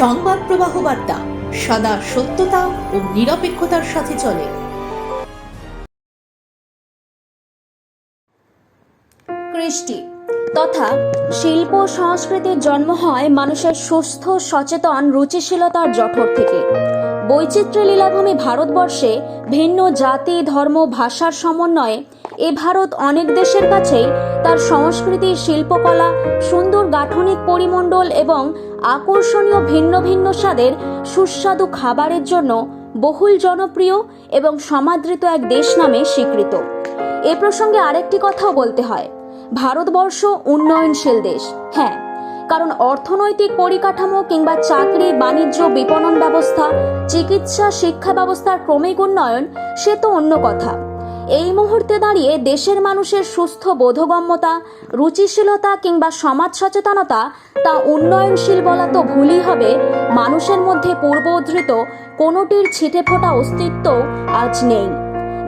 সংবাদ প্রবাহ বার্তা, সদা সত্যতা ও নিরপেক্ষতার সাথে চলে। কৃষ্টি, তথা শিল্প সংস্কৃতির জন্ম হয় মানুষের সুস্থ, সচেতন, রুচিশীলতার জঠর থেকে। বৈচিত্র্য লীলাভূমি ভারতবর্ষে ভিন্ন জাতি, ধর্ম, ভাষার সমন্বয়ে এ ভারত অনেক দেশের কাছেই তার সংস্কৃতি, শিল্পকলা, সুন্দর গাঠনিক পরিমণ্ডল এবং আকর্ষণীয় ভিন্ন ভিন্ন স্বাদের সুস্বাদু খাবারের জন্য বহুল জনপ্রিয় এবং সমাদৃত এক দেশ নামে স্বীকৃত। এ প্রসঙ্গে আরেকটি কথাও বলতে হয়। ভারতবর্ষ উন্নয়নশীল দেশ হ্যাঁ কারণ অর্থনৈতিক পরিকাঠামো কিংবা চাকরি, বাণিজ্য, বিপণন ব্যবস্থা, চিকিৎসা, শিক্ষা ব্যবস্থার ক্রমিক উন্নয়ন সে তো অন্য কথা। এই মুহূর্তে দাঁড়িয়ে দেশের মানুষের সুস্থ বোধগম্যতা, রুচিশীলতা কিংবা সমাজ সচেতনতা তা উন্নয়নশীল বলা তো ভুলই হবে, মানুষের মধ্যে পূর্ব উদ্ধৃত কোনোটির ছিটে ফোটা অস্তিত্ব আজ নেই।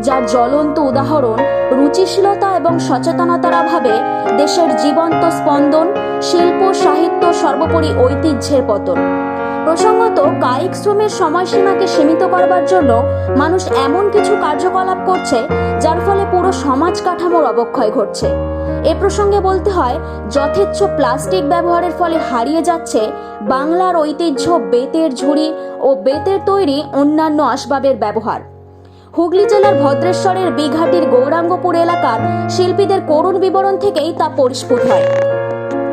যার জ্বলন্ত উদাহরণ রুচিশীলতা এবং সচেতনতার অভাবে দেশের জীবন্ত স্পন্দন, শিল্প, সাহিত্য সর্বোপরি ঐতিহ্যের পতন। প্রসঙ্গত, কায়িক শ্রমের সময়সীমাকে সীমিত করবার জন্য মানুষ এমন কিছু কার্যকলাপ করছে, যার ফলে পুরো সমাজ কাঠামোর অবক্ষয় ঘটছে। এ প্রসঙ্গে বলতে হয়, যথেচ্ছ প্লাস্টিক ব্যবহারের ফলে হারিয়ে যাচ্ছে বাংলার ঐতিহ্য বেতের ঝুড়ি ও বেতের তৈরি অন্যান্য আসবাবের ব্যবহার। হুগলি জেলার ভদ্রেশ্বরের বিঘাটির গৌরাঙ্গপুর এলাকার শিল্পীদের করুণ বিবরণ থেকেই তা পরিস্ফুট হয়।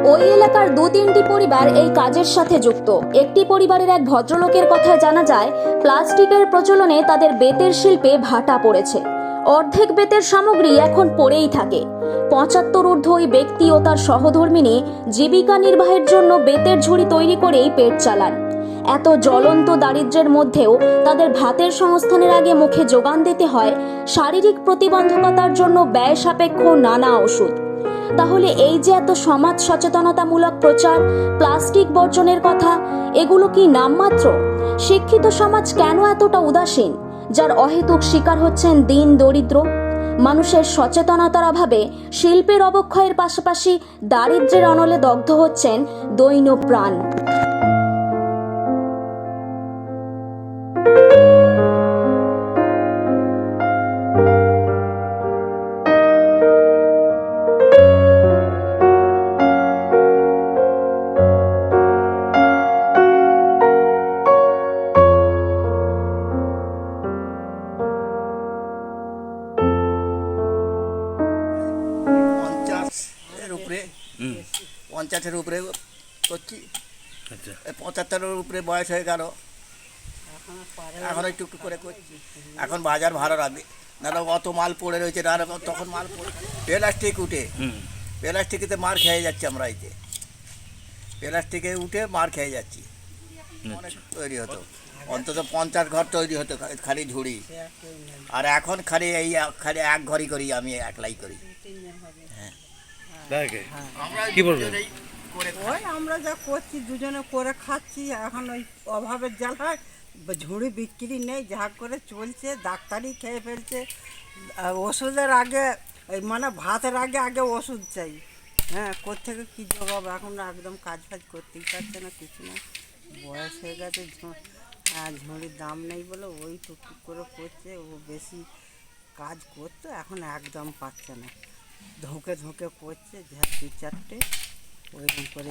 ওই এলাকার দু তিনটি পরিবার এই কাজের সাথে যুক্ত। একটি পরিবারের এক ভদ্রলোকের কথা জানা যায়, প্লাস্টিকের প্রচলনে তাদের বেতের শিল্পে ভাটা পড়েছে। অর্ধেক বেতের সামগ্রী এখন পড়েই থাকে। পঁচাত্তর ঊর্ধ্ব ওই ব্যক্তি ও তার সহধর্মিনী জীবিকা নির্বাহের জন্য বেতের ঝুড়ি তৈরি করেই পেট চালান। এত জ্বলন্ত দারিদ্র্যের মধ্যেও তাদের ভাতের সংস্থানের আগে মুখে যোগান দিতে হয় শারীরিক প্রতিবন্ধকতার জন্য ব্যয় সাপেক্ষ নানা ওষুধ। তাহলে এই যে এত সমাজ সচেতনতামূলক প্রচার, প্লাস্টিক বর্জনের কথা, এগুলো কি নামমাত্র? শিক্ষিত সমাজ কেন এতটা উদাসীন, যার অহেতুক শিকার হচ্ছেন দিন দরিদ্র? মানুষের সচেতনতার অভাবে শিল্পের অবক্ষয়ের পাশাপাশি দারিদ্র্যের অনলে দগ্ধ হচ্ছেন দৈন প্রাণ উপরে পঞ্চাশের উপরে করছি। আচ্ছা। পঁচাত্তরের উপরে বয়স হয়ে গেল। এখন একটু একটু করে করছি। এখন বাজার ভালো রাখবে। নাহলে অত মাল পড়ে রয়েছে না তখন মাল পড়ে প্লাস্টিক উঠে। হুম। প্লাস্টিকেতে মার খেয়ে যাচ্ছি আমরা যে। প্লাস্টিকে উঠে মার খেয়ে যাচ্ছি। অনেক তৈরি হতো। অন্তত পঞ্চাশ ঘর তৈরি হতো খালি ঝুড়ি। আর এখন খালি এই খালি এক ঘরই করি আমি একলাই করি। কি বলবেন? ওই আমরা যা করছি দুজনে করে খাচ্ছি এখন ওই অভাবের জ্বালায় ঝুড়ি বিক্রি নেই যা করে চলছে ডাক্তারই খেয়ে ফেলছে। আর ওষুধের আগে মানে ভাতের আগে আগে ওষুধ চাই। হ্যাঁ কোথেকে কী জবাব? এখন একদম কাজ ফাজ করতেই পারছে না কিছু না। বয়স হয়ে গেছে হ্যাঁ ঝুড়ির দাম নেই বলে ওই টুকটুক করে করছে? ও বেশি কাজ করতো এখন একদম পাচ্ছে না। ধোঁকে ধোঁকে করছে যা দু চারটে ওইরকম করে।